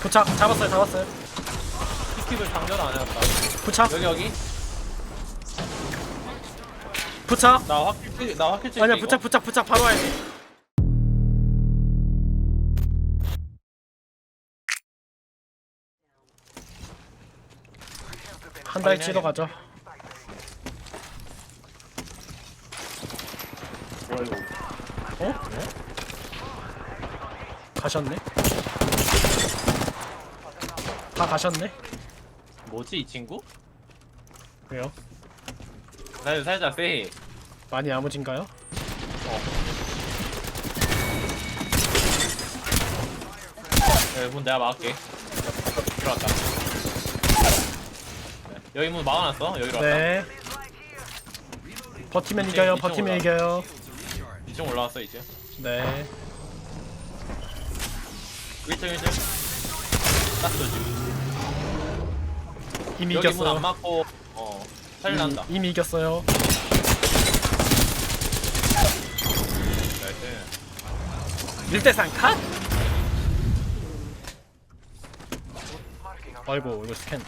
부착 잡았어요 잡았어요 스킵을 장전 안 해놨다. 부착 여기 여기. 부착 나 확킬 찍- 나 확킬 찍. 아니야 부착 부착 부착 바로 와야 돼한달 치러 가죠 뭐야 이거? 어? 가셨네 다 가셨네 뭐지 이 친구? 왜요? 살 살짝 세. 많이 야무진가요? 네, 문 내가 막을게. 들어왔다. 네, 여기 문 막아놨어. 여기로 왔다. 네 버티면 이겨요 이쪽으로 버티면 와. 이겨요 2층 올라왔어 이제. 네 1층 1층. 딱 쏘지. 이미 여기 문안 이겼어요 막고 어 살린다. 이미, 이미 이겼어요 나이스. 1대3 컷? 아이고 이거 스캔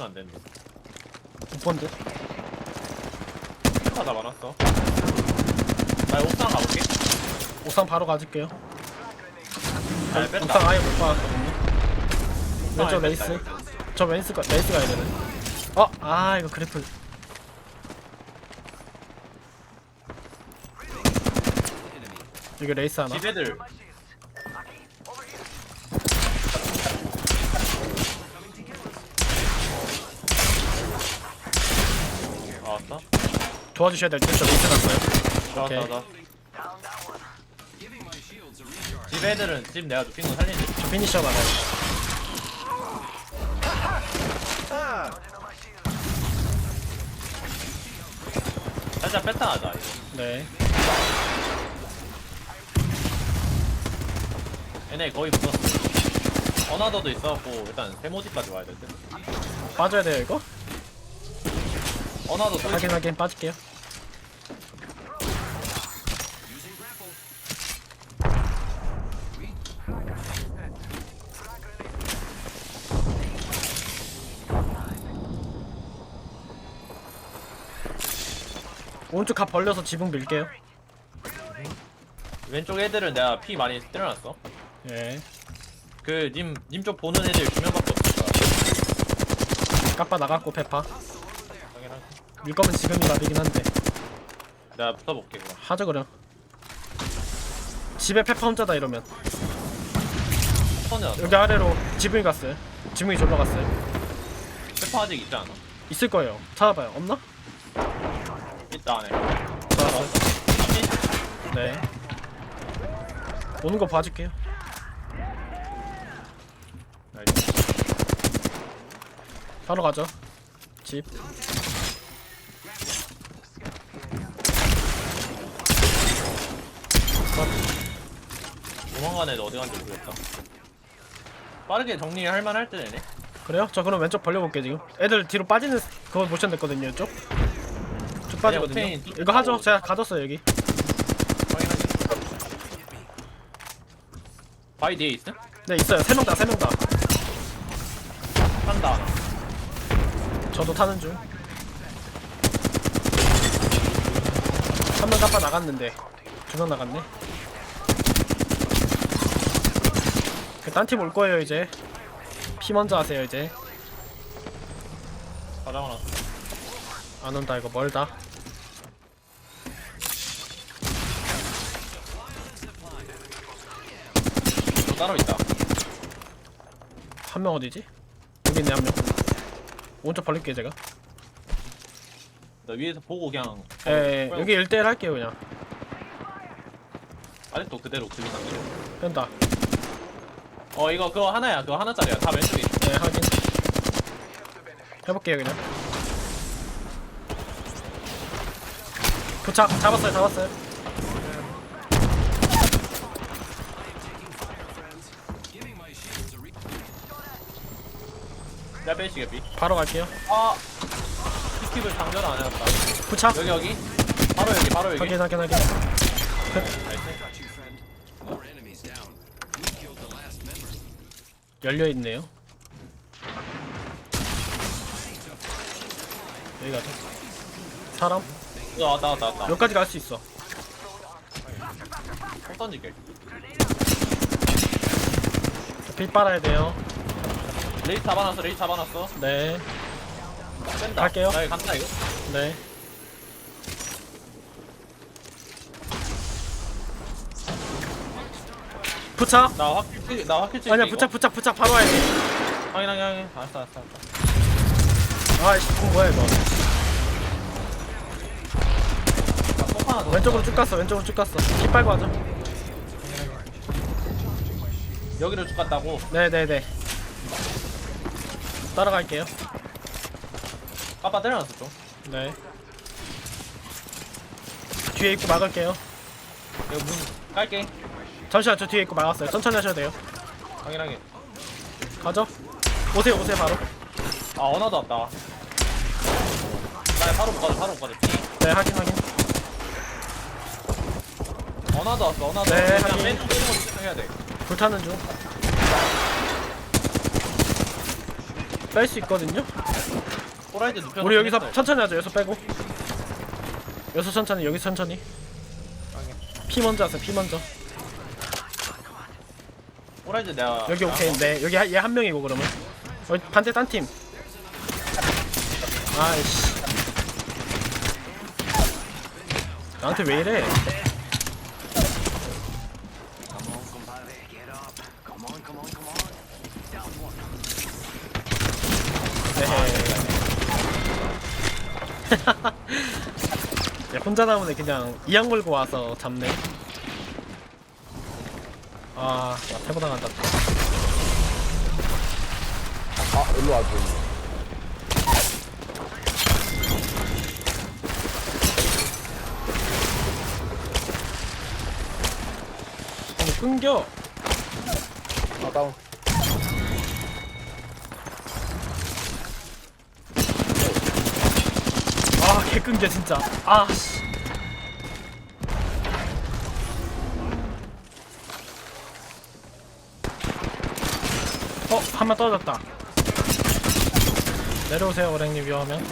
안. 못 본데 하다 많았어. 나 옥상 가볼게. 옥상 바로 가줄게요 잘 뺐다. 옥상 아예 못 박았거든요 왼쪽 아예 레이스 뺐다. 저 레이스 가 레이스 가야 되네 어? 아 이거 그래플 여기 레이스 하나 집 애들 아, 왔다. 도와주셔야 될 듯 저 레이스 났어요 오케이. 좋았다. 집 애들은 집 내가 눕힌 거 살리는데. 저 피니셔 나가요 살짝 뺐다 하자, 이거. 네 얘네 거의 붙었어. 어나더도 있어갖고 일단 세모지까지 와야 될 듯. 빠져야 돼요 이거? 어나더 또 확인 확인 빠질게요 오른쪽 갑 벌려서 지붕 밀게요 왼쪽 애들은 내가 피 많이 때려놨어. 예 그 님 님 쪽 보는 애들 두 명밖에 없어. 까빠 나갔고 페파. 밀 거면 지금이 답이긴 한데 내가 붙어볼게 그럼. 하죠 그럼 집에 페파 혼자다 이러면 왔어. 여기 아래로 지붕이 갔어요 지붕이 졸러 갔어요 페퍼 아직 있지 않아? 있을 거예요 찾아봐요 없나? 있다 안에. 네 오는 거 봐줄게요 나이스. 바로 가죠 집 도망간 애들 어디 간지 모르겠다. 빠르게 정리할 만할 때 되네. 그래요? 저 그럼 왼쪽 벌려볼게 지금 애들 뒤로 빠지는 그거 모션 됐거든요 이쪽 쭉 빠지거든요. 옥테인 뚫고 이거 하죠. 제가 가뒀어요 여기. 바위 뒤에 있음? 네 있어요. 세 명 다 세 명 다. 한다. 하나. 저도 타는 중. 한명 깜빡 나갔는데. 두 명 나갔네. 그딴팀 올 거예요 이제. 피 먼저 하세요 이제. 가장 하나. 안 온다 이거 멀다 따로 있다. 한 명 어디지? 여기 있네 한 명 오른쪽 벌릴게요 제가 나 위에서 보고 그냥. 예, 어, 여기 1대1 할게요 그냥 아직도 그대로 들리나? 뺀다 어 이거 그거 하나야. 그거 하나짜리야. 다 왼쪽에 있어. 네 확인 해볼게요 그냥 부착 잡았어요 잡았어요 내가 빼시게 비. 바로 갈게요 아. 스킵을 장전 안 해놨다. 부착 여기 여기. 바로 여기 바로 여기. 확인 확인 확인 나이스. 열려 있네요. 여기 가자. 사람 야 왔다 왔다 왔다 여기까지 갈 수 있어. 총 던질게 빛 빨아야 돼요. 레이스 잡아놨어 레이스 잡아놨어 네, 뺀다 갈게요. 나 이거 간다 이거 네. 부착. 나 확킬 나 확킬 찍을게 아니야. 부착 부착 부착 바로 와야 돼. 확인 확인 확인 알았어 알았어 알았어 아이씨 그거 뭐야 이거. 아, 꼭 하나 더 왼쪽으로 쭉 갔어 왼쪽으로 쭉 갔어. 깃 빨고 하자. 여기로 쭉 갔다고 네네네. 따라갈게요. 까빠 때려놨어 좀 네. 뒤에 입구 막을게요. 이거 문 깔게 잠시만 저 뒤에 입구 막았어요. 천천히 하셔도 돼요. 확인 가죠. 오세요 오세요 바로. 아 언어도 왔다 나 바로 못 가져 바로 못 가져 네 확인 확인. 언어도 왔어 언어도 네, 그냥 확인. 빼는 빼는 거 집중해야 돼 불타는 중. 뺄 수 있거든요. 호라이즈 눕혀 우리 여기서 천천히 하죠. 여기서 빼고. 여기서 천천히 여기 천천히. 피 먼저 하세요. 피 먼저. 호라이즈 내가 여기 오케이. 네 여기 얘 한 명이고 그러면. 어, 반대 딴 팀. 아이씨. 나한테 왜 이래? 네. 야, 혼자 애 그냥 이양 걸고 와서 잡네. 아, 나 태보 당한다. 아 일로 와줘 아니, 끊겨. 아 다운 아, 개 끊겨 진짜. 아, 씨. 어, 한명 떨어졌다. 내려오세요, 오랭님 위험하면.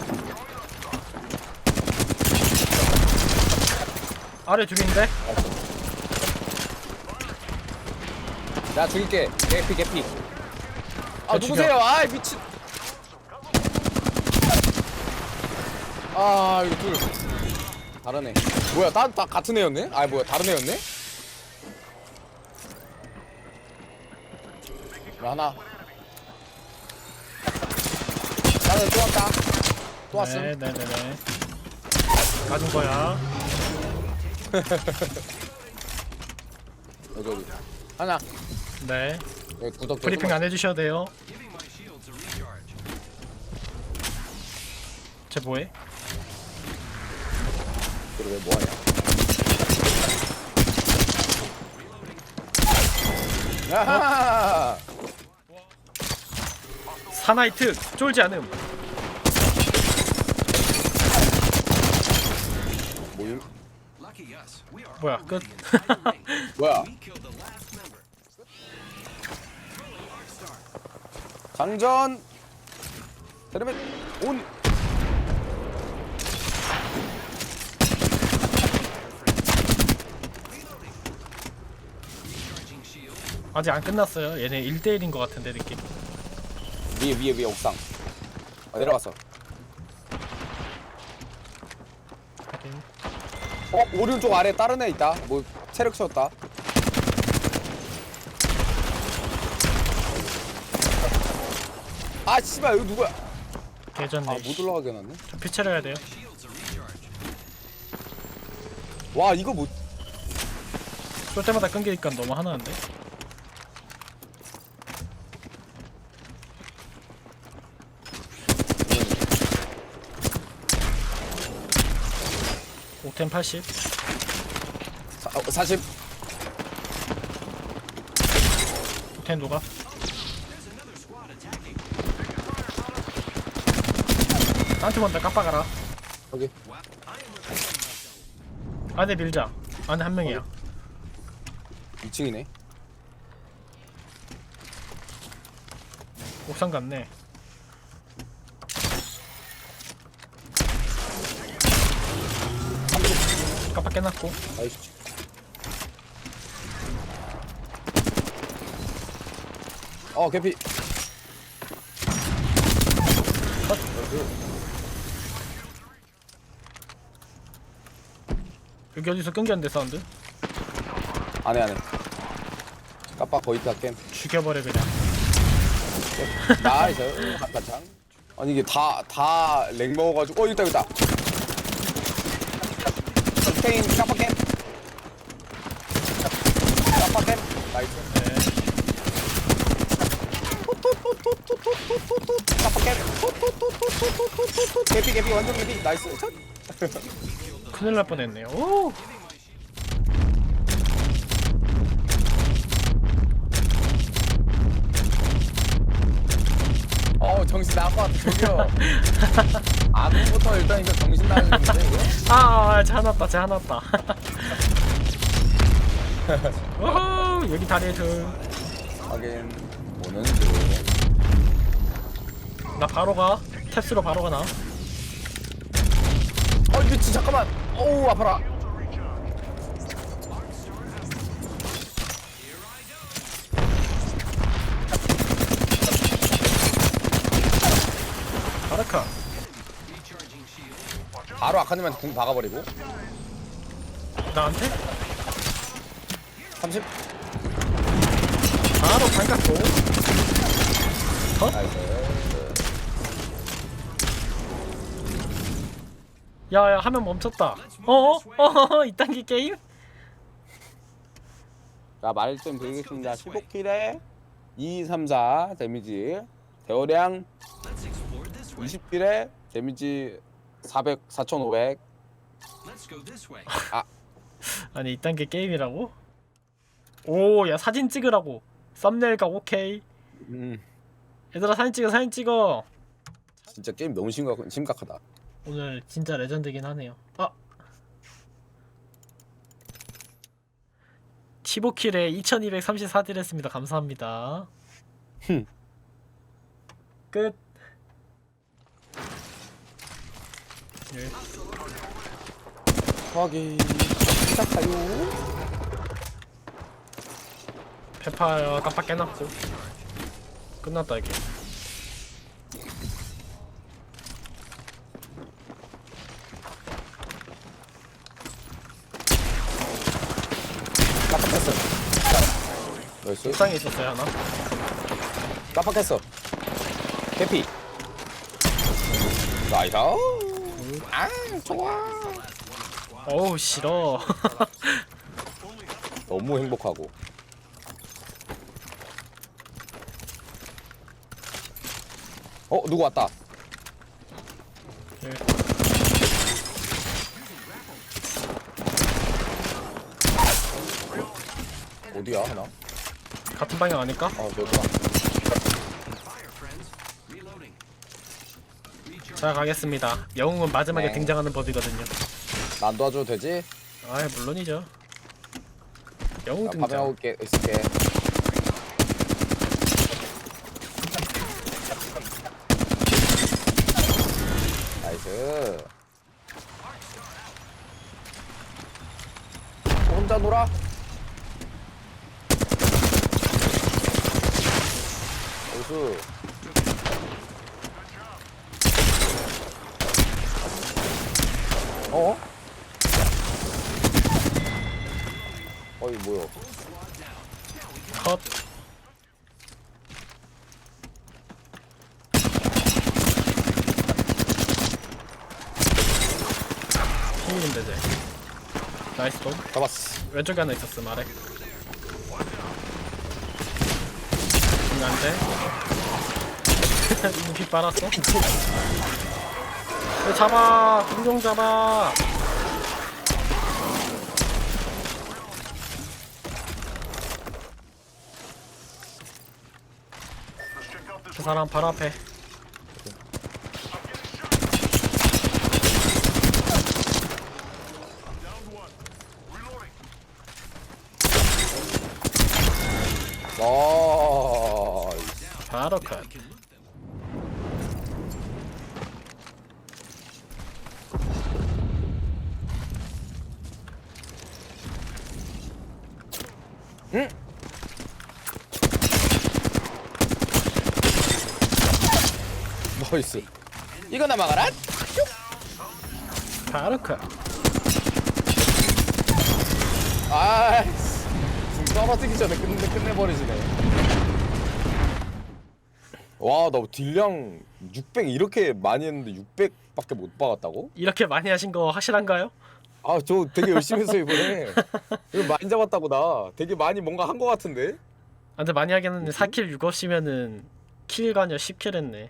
아래 둘인데? 야 죽일게 개피 개피 아저 누구세요 아 미친 아 이거 둘 다른 애 뭐야 다, 다 같은 애였네? 아 뭐야 다른 애였네? 이거 하나 나는 또 왔다 또 왔음 네, 네, 네, 네. 가진 거야. 여기 여기 하나 네. 여기 구덕 브리핑 안 해주셔도 돼요. 쟤 뭐해? 그러게 뭐하냐 야하 사나이트 쫄지 않음. 모임 뭐야 끝. 뭐야 장전 테레멧 온 아직 안 끝났어요. 얘네 1대1인 것 같은데 느낌. 위에 위에 위에 옥상 아, 내려갔어 하긴. 어 오른쪽 아래 다른 애 있다 뭐 체력 채웠다 아 씨발 여기 누구야 개전네. 아못 올라가게 해놨네 저 해야 돼요. 와 이거 뭐 쏠 때마다 끊기니까 너무 하나인데. 옥텐 80. 사, 어, 40 옥텐 누가? 딴팀 먼저 깜빡아라. 여기 안에 밀자. 안에 한 명이야. 2층이네 옥상 갔네 깜빡 깨놨고. 아이씨. 어 개피. 여기 어디서 끊겼는데 사운드? 안해 안해 깜빡 거의 다 게임 죽여버려 그냥. 나이스. 한탄창 아니 이게 다 다 렉 먹어가지고 어 있다 있다 게임 깜빡 게임 깜빡 게임 나이스 네. 깜빡 게임 개피 개피 완전 개피 나이스 첫. 큰일 날 뻔했네요 오! 어 정신 나갈 것 같아 저기요 아무부터 일단 이거 정신 나가는데 이거 아, 제 하나다. 오호, 여기 다리에 둘. 하긴 오는 중 나 바로 가. 탭스로 바로 가 나. 어 미치 잠깐만 어우 아파라 바르카. 바로 아카님한테 궁 박아버리고 나한테? 30 바로 반갑고. 나이스 야, 야, 화면 멈췄다. 어어? 어허, 이딴 게 게임? 자말좀 드리겠습니다 15킬에 2, 3, 4 데미지 대어량 20킬에 데미지 400, 4500 아니, 이딴 게 게임이라고? 오, 야, 사진 찍으라고. 썸네일 각 오케이. 음 얘들아, 사진 찍어, 사진 찍어. 진짜 게임 너무 심각, 심각하다 오늘 진짜 레전드긴 하네요. 아. 15킬에 2234딜 했습니다. 감사합니다. 흠. 끝. 예. 확인 시작하요 페파 깜빡 깨놨고. 끝났다 이게. 깜빡했어 나이스 옥상에 있었어요 하나. 깜빡했어 해피 나이스 아 좋아 어우 싫어. 너무 행복하고 어 누구 왔다 예. 어디야 하나 같은 방향 아닐까? 어 저기다 자 가겠습니다. 영웅은 마지막에 네. 등장하는 법이거든요. 난 도와줘도 되지 아 물론이죠. 영웅 나 등장. 파밍하고 있게, 있을게 나이스 혼자 놀아스 어? 어이 뭐야 컷. 힘인데 제. 나이스 돈. 잡았어 왼쪽에 하나 있었어 말해. 이거 빗 빨았어. 왜 잡아. 공룡 잡아. 사람 바로 앞에. 와 바로 컷. 나이스. 이거나 막아라. 그 아이씨. 지금 떨어지기 전에 끝내, 끝내버리시네. 와나 딜량 600 이렇게 많이 했는데 600밖에 못 박았다고? 이렇게 많이 하신 거 확실한가요? 아 저 되게 열심히 했어 이번에. 이거 많이 잡았다고 나. 되게 많이 뭔가 한 거 같은데? 아, 근데 많이 하긴 했는데 4킬 6업이면은 킬 관여 10킬 했네